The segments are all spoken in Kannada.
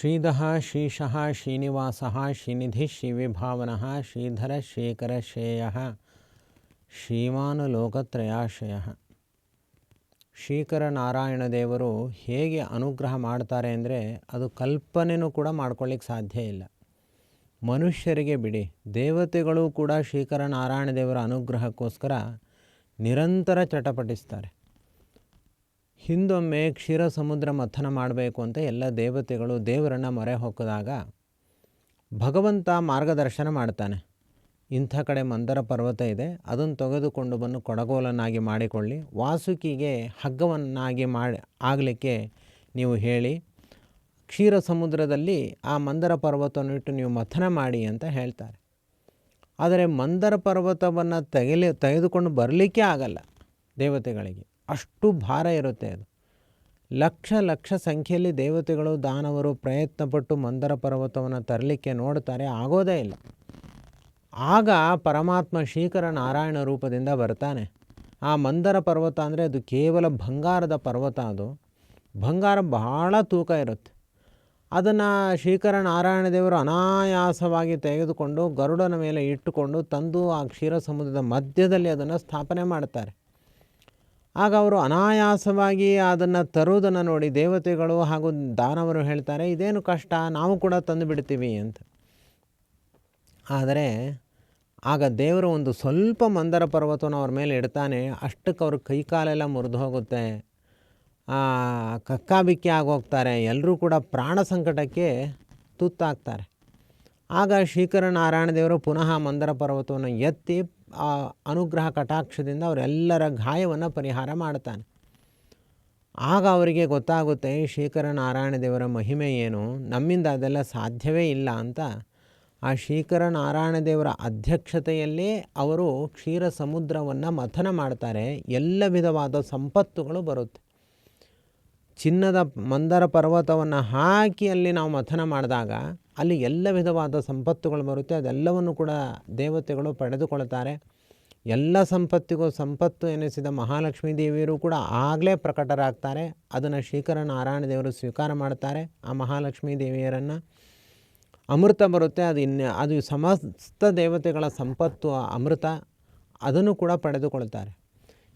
ಶ್ರೀಧಃ ಶ್ರೀಶಃ ಶ್ರೀನಿವಾಸಃ ಶ್ರೀನಿಧಿ ಶ್ರೀವಿಭಾವನಃ ಶ್ರೀಧರ ಶೇಖರ ಶ್ರೇಯಃ ಶ್ರೀಮಾನು ಲೋಕತ್ರಯಾಶ್ರಯಃ ಶ್ರೀಕರ ನಾರಾಯಣ ದೇವರು ಹೇಗೆ ಅನುಗ್ರಹ ಮಾಡ್ತಾರೆ ಅಂದರೆ ಅದು ಕಲ್ಪನೆಯೂ ಕೂಡ ಮಾಡ್ಕೊಳ್ಳಿಕ್ಕೆ ಸಾಧ್ಯ ಇಲ್ಲ. ಮನುಷ್ಯರಿಗೆ ಬಿಡಿ, ದೇವತೆಗಳು ಕೂಡ ಶ್ರೀಕರ ನಾರಾಯಣ ದೇವರ ಅನುಗ್ರಹಕ್ಕೋಸ್ಕರ ನಿರಂತರ ಚಟಪಟಿಸ್ತಾರೆ. ಹಿಂದೊಮ್ಮೆ ಕ್ಷೀರ ಸಮುದ್ರ ಮಥನ ಮಾಡಬೇಕು ಅಂತ ಎಲ್ಲ ದೇವತೆಗಳು ದೇವರನ್ನು ಮೊರೆ ಹೊಕ್ಕಿದಾಗ ಭಗವಂತ ಮಾರ್ಗದರ್ಶನ ಮಾಡ್ತಾನೆ. ಇಂಥ ಕಡೆ ಮಂದರ ಪರ್ವತ ಇದೆ, ಅದನ್ನು ತೆಗೆದುಕೊಂಡು ಬಂದು ಕೊಡಗೋಲನ್ನಾಗಿ ಮಾಡಿಕೊಳ್ಳಿ. ವಾಸುಕಿಗೆ ಹಗ್ಗವನ್ನಾಗಿ ಮಾಡಿ ಆಗಲಿಕ್ಕೆ ನೀವು ಹೇಳಿ, ಕ್ಷೀರ ಸಮುದ್ರದಲ್ಲಿ ಆ ಮಂದರ ಪರ್ವತವನ್ನು ಇಟ್ಟು ನೀವು ಮಥನ ಮಾಡಿ ಅಂತ ಹೇಳ್ತಾರೆ. ಆದರೆ ಮಂದರ ಪರ್ವತವನ್ನು ತೆಗೆಲಿ, ತೆಗೆದುಕೊಂಡು ಬರಲಿಕ್ಕೆ ಆಗಲ್ಲ ದೇವತೆಗಳಿಗೆ. ಅಷ್ಟು ಭಾರ ಇರುತ್ತೆ ಅದು. ಲಕ್ಷ ಲಕ್ಷ ಸಂಖ್ಯೆಯಲ್ಲಿ ದೇವತೆಗಳು, ದಾನವರು ಪ್ರಯತ್ನಪಟ್ಟು ಮಂದರ ಪರ್ವತವನ್ನು ತರಲಿಕ್ಕೆ ನೋಡ್ತಾರೆ, ಆಗೋದೇ ಇಲ್ಲ. ಆಗ ಪರಮಾತ್ಮ ಶ್ರೀಕರ ನಾರಾಯಣ ರೂಪದಿಂದ ಬರ್ತಾನೆ. ಆ ಮಂದರ ಪರ್ವತ ಅಂದರೆ ಅದು ಕೇವಲ ಬಂಗಾರದ ಪರ್ವತ ಅದು. ಬಂಗಾರ ಬಹಳ ತೂಕ ಇರುತ್ತೆ. ಅದನ್ನು ಶ್ರೀಕರ ನಾರಾಯಣ ದೇವರು ಅನಾಯಾಸವಾಗಿ ತೆಗೆದುಕೊಂಡು ಗರುಡನ ಮೇಲೆ ಇಟ್ಟುಕೊಂಡು ತಂದು ಆ ಕ್ಷೀರ ಸಮುದ್ರದ ಮಧ್ಯದಲ್ಲಿ ಅದನ್ನು ಸ್ಥಾಪನೆ ಮಾಡ್ತಾರೆ. ಆಗ ಅವರು ಅನಾಯಾಸವಾಗಿ ಅದನ್ನು ತರುವುದನ್ನು ನೋಡಿ ದೇವತೆಗಳು ಹಾಗೂ ದಾನವರು ಹೇಳ್ತಾರೆ, ಇದೇನು ಕಷ್ಟ, ನಾವು ಕೂಡ ತಂದು ಬಿಡ್ತೀವಿ ಅಂತ. ಆದರೆ ಆಗ ದೇವರು ಒಂದು ಸ್ವಲ್ಪ ಮಂದರ ಪರ್ವತವನ್ನು ಅವ್ರ ಮೇಲೆ ಇಡ್ತಾನೆ. ಅಷ್ಟಕ್ಕೆ ಅವ್ರ ಕೈಕಾಲೆಲ್ಲ ಮುರಿದು ಹೋಗುತ್ತೆ. ಕಕ್ಕಾಬಿಕ್ಕಿ ಆಗೋಗ್ತಾರೆ. ಎಲ್ಲರೂ ಕೂಡ ಪ್ರಾಣ ಸಂಕಟಕ್ಕೆ ತುತ್ತಾಗ್ತಾರೆ. ಆಗ ಶ್ರೀಕರ ನಾರಾಯಣ ದೇವರು ಪುನಃ ಮಂದರ ಪರ್ವತವನ್ನು ಎತ್ತಿ ಆ ಅನುಗ್ರಹ ಕಟಾಕ್ಷದಿಂದ ಅವರೆಲ್ಲರ ಗಾಯವನ್ನು ಪರಿಹಾರ ಮಾಡ್ತಾನೆ ಆಗ ಅವರಿಗೆ ಗೊತ್ತಾಗುತ್ತೆ ಶ್ರೀಕರ ನಾರಾಯಣ ದೇವರ ಮಹಿಮೆ ಏನು? ನಮ್ಮಿಂದ ಅದೆಲ್ಲ ಸಾಧ್ಯವೇ ಇಲ್ಲ ಅಂತ. ಆ ಶ್ರೀಕರ ನಾರಾಯಣ ದೇವರ ಅಧ್ಯಕ್ಷತೆಯಲ್ಲೇ ಅವರು ಕ್ಷೀರ ಸಮುದ್ರವನ್ನು ಮಥನ ಮಾಡ್ತಾರೆ. ಎಲ್ಲ ವಿಧವಾದ ಸಂಪತ್ತುಗಳು ಬರುತ್ತೆ. ಚಿನ್ನದ ಮಂದರ ಪರ್ವತವನ್ನು ಹಾಕಿ ಅಲ್ಲಿ ನಾವು ಮಥನ ಮಾಡಿದಾಗ ಅಲ್ಲಿ ಎಲ್ಲ ವಿಧವಾದ ಸಂಪತ್ತುಗಳು ಬರುತ್ತೆ. ಅದೆಲ್ಲವನ್ನು ಕೂಡ ದೇವತೆಗಳು ಪಡೆದುಕೊಳ್ತಾರೆ. ಎಲ್ಲ ಸಂಪತ್ತಿಗೂ ಸಂಪತ್ತು ಎನಿಸಿದ ಮಹಾಲಕ್ಷ್ಮೀ ದೇವಿಯರು ಕೂಡ ಆಗಲೇ ಪ್ರಕಟರಾಗ್ತಾರೆ. ಅದನ್ನು ಶ್ರೀಕರ ನಾರಾಯಣ ದೇವರು ಸ್ವೀಕಾರ ಮಾಡ್ತಾರೆ ಆ ಮಹಾಲಕ್ಷ್ಮೀ ದೇವಿಯರನ್ನು. ಅಮೃತ ಬರುತ್ತೆ. ಅದು ಇನ್ನು, ಅದು ಸಮಸ್ತ ದೇವತೆಗಳ ಸಂಪತ್ತು ಅಮೃತ. ಅದನ್ನು ಕೂಡ ಪಡೆದುಕೊಳ್ತಾರೆ.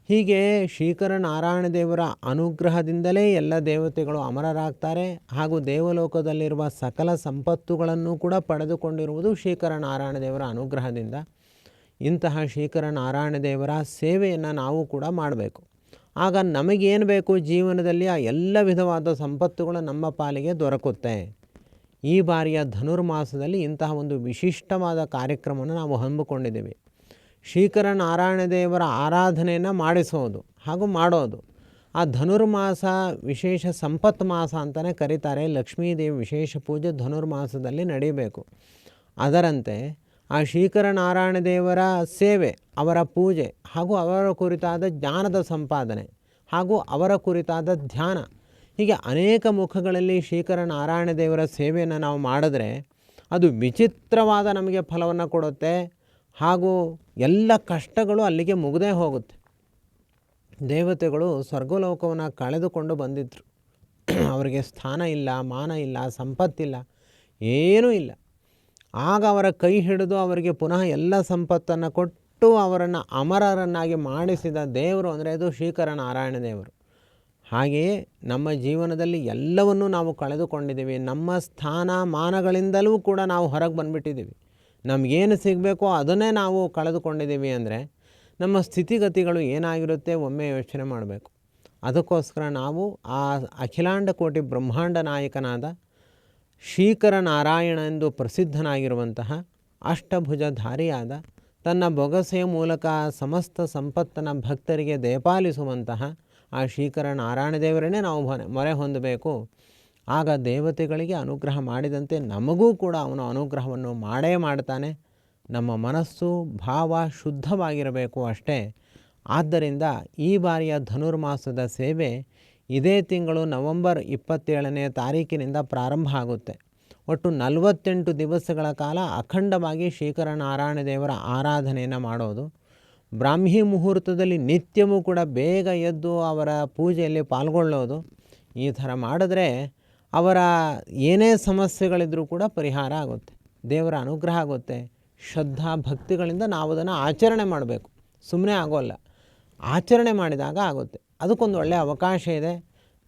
ಹೀಗೆ ಶ್ರೀಕರ ನಾರಾಯಣ ದೇವರ ಅನುಗ್ರಹದಿಂದಲೇ ಎಲ್ಲ ದೇವತೆಗಳು ಅಮರರಾಗ್ತಾರೆ ಹಾಗೂ ದೇವಲೋಕದಲ್ಲಿರುವ ಸಕಲ ಸಂಪತ್ತುಗಳನ್ನು ಕೂಡ ಪಡೆದುಕೊಂಡಿರುವುದು ಶ್ರೀಕರ ನಾರಾಯಣ ದೇವರ ಅನುಗ್ರಹದಿಂದ. ಇಂತಹ ಶ್ರೀಕರ ನಾರಾಯಣ ದೇವರ ಸೇವೆಯನ್ನು ನಾವು ಕೂಡ ಮಾಡಬೇಕು. ಆಗ ನಮಗೇನು ಬೇಕು ಜೀವನದಲ್ಲಿ ಆ ಎಲ್ಲ ವಿಧವಾದ ಸಂಪತ್ತುಗಳು ನಮ್ಮ ಪಾಲಿಗೆ ದೊರಕುತ್ತೆ. ಈ ಬಾರಿಯ ಧನುರ್ಮಾಸದಲ್ಲಿ ಇಂತಹ ಒಂದು ವಿಶಿಷ್ಟವಾದ ಕಾರ್ಯಕ್ರಮವನ್ನು ನಾವು ಹಮ್ಮಿಕೊಂಡಿದ್ದೇವೆ. ಶ್ರೀಕರ ನಾರಾಯಣ ದೇವರ ಆರಾಧನೆಯನ್ನು ಮಾಡಿಸೋದು ಹಾಗೂ ಮಾಡೋದು. ಆ ಧನುರ್ಮಾಸ ವಿಶೇಷ ಸಂಪತ್ ಮಾಸ ಅಂತಲೇ ಕರೀತಾರೆ. ಲಕ್ಷ್ಮೀದೇವಿ ವಿಶೇಷ ಪೂಜೆ ಧನುರ್ಮಾಸದಲ್ಲಿ ನಡೀಬೇಕು. ಅದರಂತೆ ಆ ಶ್ರೀಕರ ನಾರಾಯಣ ದೇವರ ಸೇವೆ, ಅವರ ಪೂಜೆ ಹಾಗೂ ಅವರ ಕುರಿತಾದ ಜ್ಞಾನದ ಸಂಪಾದನೆ ಹಾಗೂ ಅವರ ಕುರಿತಾದ ಧ್ಯಾನ. ಹೀಗೆ ಅನೇಕ ಮುಖಗಳಲ್ಲಿ ಶ್ರೀಕರ ನಾರಾಯಣ ದೇವರ ಸೇವೆಯನ್ನು ನಾವು ಮಾಡಿದ್ರೆ ಅದು ವಿಚಿತ್ರವಾದ ನಮಗೆ ಫಲವನ್ನು ಕೊಡುತ್ತೆ. ಹಾಗೂ ಎಲ್ಲ ಕಷ್ಟಗಳು ಅಲ್ಲಿಗೆ ಮುಗದೇ ಹೋಗುತ್ತೆ. ದೇವತೆಗಳು ಸ್ವರ್ಗಲೋಕವನ್ನು ಕಳೆದುಕೊಂಡು ಬಂದಿದ್ದರು ಅವರಿಗೆ ಸ್ಥಾನ ಇಲ್ಲ, ಮಾನ ಇಲ್ಲ, ಸಂಪತ್ತಿಲ್ಲ, ಏನೂ ಇಲ್ಲ. ಆಗ ಅವರ ಕೈ ಹಿಡಿದು ಅವರಿಗೆ ಪುನಃ ಎಲ್ಲ ಸಂಪತ್ತನ್ನು ಕೊಟ್ಟು ಅವರನ್ನು ಅಮರರನ್ನಾಗಿ ಮಾಡಿಸಿದ ದೇವರು ಅಂದರೆ ಅದು ಶ್ರೀಕರ ನಾರಾಯಣ ದೇವರು. ಹಾಗೆಯೇ ನಮ್ಮ ಜೀವನದಲ್ಲಿ ಎಲ್ಲವನ್ನೂ ನಾವು ಕಳೆದುಕೊಂಡಿದ್ದೀವಿ. ನಮ್ಮ ಸ್ಥಾನ, ಮಾನಗಳಿಂದಲೂ ಕೂಡ ನಾವು ಹೊರಗೆ ಬಂದುಬಿಟ್ಟಿದ್ದೀವಿ. ನಮಗೇನು ಸಿಗಬೇಕೋ ಅದನ್ನೇ ನಾವು ಕಳೆದುಕೊಂಡಿದ್ದೀವಿ ಅಂದರೆ ನಮ್ಮ ಸ್ಥಿತಿಗತಿಗಳು ಏನಾಗಿರುತ್ತೆ ಒಮ್ಮೆ ಯೋಚನೆ ಮಾಡಬೇಕು. ಅದಕ್ಕೋಸ್ಕರ ನಾವು ಆ ಅಖಿಲಾಂಡ ಕೋಟಿ ಬ್ರಹ್ಮಾಂಡ ನಾಯಕನಾದ ಶ್ರೀಕರ ನಾರಾಯಣ ಎಂದು ಪ್ರಸಿದ್ಧನಾಗಿರುವಂತಹ ಅಷ್ಟಭುಜಧಾರಿಯಾದ ತನ್ನ ಬೊಗಸೆಯ ಮೂಲಕ ಸಮಸ್ತ ಸಂಪತ್ತನ ಭಕ್ತರಿಗೆ ದಯಪಾಲಿಸುವಂತಹ ಆ ಶ್ರೀಕರ ನಾರಾಯಣ ದೇವರನ್ನೇ ನಾವು ಮೊರೆ ಹೊಂದಬೇಕು. ಆಗ ದೇವತೆಗಳಿಗೆ ಅನುಗ್ರಹ ಮಾಡಿದಂತೆ ನಮಗೂ ಕೂಡ ಅವನು ಅನುಗ್ರಹವನ್ನು ಮಾಡೇ ಮಾಡ್ತಾನೆ. ನಮ್ಮ ಮನಸ್ಸು ಭಾವ ಶುದ್ಧವಾಗಿರಬೇಕು ಅಷ್ಟೇ. ಆದ್ದರಿಂದ ಈ ಬಾರಿಯ ಧನುರ್ಮಾಸದ ಸೇವೆ ಇದೇ ತಿಂಗಳು ನವಂಬರ್ ಇಪ್ಪತ್ತೇಳನೇ ತಾರೀಕಿನಿಂದ ಪ್ರಾರಂಭ ಆಗುತ್ತೆ. ಒಟ್ಟು ನಲವತ್ತೆಂಟು ದಿವಸಗಳ ಕಾಲ ಅಖಂಡವಾಗಿ ಶ್ರೀಕರ ನಾರಾಯಣ ದೇವರ ಆರಾಧನೆಯನ್ನು ಮಾಡೋದು. ಬ್ರಾಹ್ಮಿ ಮುಹೂರ್ತದಲ್ಲಿ ನಿತ್ಯವೂ ಕೂಡ ಬೇಗ ಎದ್ದು ಅವರ ಪೂಜೆಯಲ್ಲಿ ಪಾಲ್ಗೊಳ್ಳೋದು. ಈ ಥರ ಮಾಡಿದ್ರೆ ಅವರ ಏನೇ ಸಮಸ್ಯೆಗಳಿದ್ದರೂ ಕೂಡ ಪರಿಹಾರ ಆಗುತ್ತೆ. ದೇವರ ಅನುಗ್ರಹ ಆಗುತ್ತೆ. ಶ್ರದ್ಧಾ ಭಕ್ತಿಗಳಿಂದ ನಾವು ಅದನ್ನು ಆಚರಣೆ ಮಾಡಬೇಕು. ಸುಮ್ಮನೆ ಆಗೋಲ್ಲ. ಆಚರಣೆ ಮಾಡಿದಾಗ ಆಗುತ್ತೆ. ಅದಕ್ಕೊಂದು ಒಳ್ಳೆಯ ಅವಕಾಶ ಇದೆ.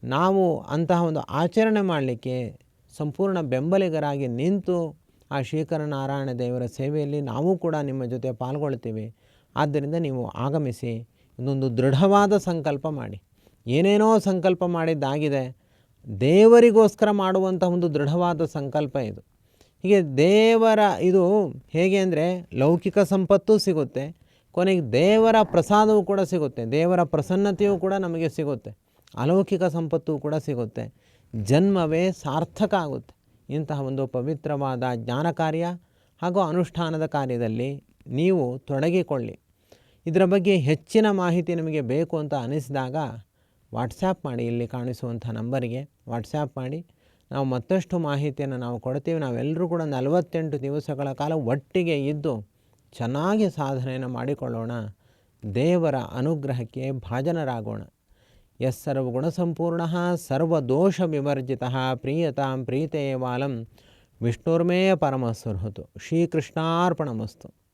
ನಾವು ಅಂತಹ ಒಂದು ಆಚರಣೆ ಮಾಡಲಿಕ್ಕೆ ಸಂಪೂರ್ಣ ಬೆಂಬಲಿಗರಾಗಿ ನಿಂತು ಆ ಶ್ರೀಕರನಾರಾಯಣ ದೇವರ ಸೇವೆಯಲ್ಲಿ ನಾವು ಕೂಡ ನಿಮ್ಮ ಜೊತೆ ಪಾಲ್ಗೊಳ್ತೀವಿ. ಆದ್ದರಿಂದ ನೀವು ಆಗಮಿಸಿ ಇದೊಂದು ದೃಢವಾದ ಸಂಕಲ್ಪ ಮಾಡಿ. ಏನೇನೋ ಸಂಕಲ್ಪ ಮಾಡಿದ್ದಾಗಿದೆ ದೇವರಿಗೋಸ್ಕರ ಮಾಡುವಂಥ ಒಂದು ದೃಢವಾದ ಸಂಕಲ್ಪ ಇದು. ಹೀಗೆ ದೇವರ ಇದು ಹೇಗೆ ಅಂದರೆ ಲೌಕಿಕ ಸಂಪತ್ತು ಸಿಗುತ್ತೆ, ಕೊನೆಗೆ ದೇವರ ಪ್ರಸಾದವೂ ಕೂಡ ಸಿಗುತ್ತೆ, ದೇವರ ಪ್ರಸನ್ನತೆಯೂ ಕೂಡ ನಮಗೆ ಸಿಗುತ್ತೆ, ಅಲೌಕಿಕ ಸಂಪತ್ತು ಕೂಡ ಸಿಗುತ್ತೆ, ಜನ್ಮವೇ ಸಾರ್ಥಕ ಆಗುತ್ತೆ. ಇಂತಹ ಒಂದು ಪವಿತ್ರವಾದ ಜ್ಞಾನ ಕಾರ್ಯ ಹಾಗೂ ಅನುಷ್ಠಾನದ ಕಾರ್ಯದಲ್ಲಿ ನೀವು ತೊಡಗಿಕೊಳ್ಳಿ. ಇದರ ಬಗ್ಗೆ ಹೆಚ್ಚಿನ ಮಾಹಿತಿ ನಿಮಗೆ ಬೇಕು ಅಂತ ಅನಿಸಿದಾಗ ವಾಟ್ಸ್ಯಾಪ್ ಮಾಡಿ ಇಲ್ಲಿ ಕಾಣಿಸುವಂಥ ನಂಬರಿಗೆ ವಾಟ್ಸ್ಯಾಪ್ ಮಾಡಿ. ನಾವು ಮತ್ತಷ್ಟು ಮಾಹಿತಿಯನ್ನು ನಾವು ಕೊಡ್ತೀವಿ. ನಾವೆಲ್ಲರೂ ಕೂಡ ನಲವತ್ತೆಂಟು ದಿವಸಗಳ ಕಾಲ ಒಟ್ಟಿಗೆ ಇದ್ದು ಚೆನ್ನಾಗಿ ಸಾಧನೆಯನ್ನು ಮಾಡಿಕೊಳ್ಳೋಣ. ದೇವರ ಅನುಗ್ರಹಕ್ಕೆ ಭಾಜನರಾಗೋಣ. ಎಸ್ ಸರ್ವಗುಣಸಂಪೂರ್ಣ ಸರ್ವದೋಷ ವಿವರ್ಜಿತ ಪ್ರೀಯತಾಂ ಪ್ರೀತೆಯ ವಾಲಂ ವಿಷ್ಣುರ್ಮೇ ಪರಮಸ್ವರ್ಹತು ಶ್ರೀಕೃಷ್ಣಾರ್ಪಣಮಸ್ತು.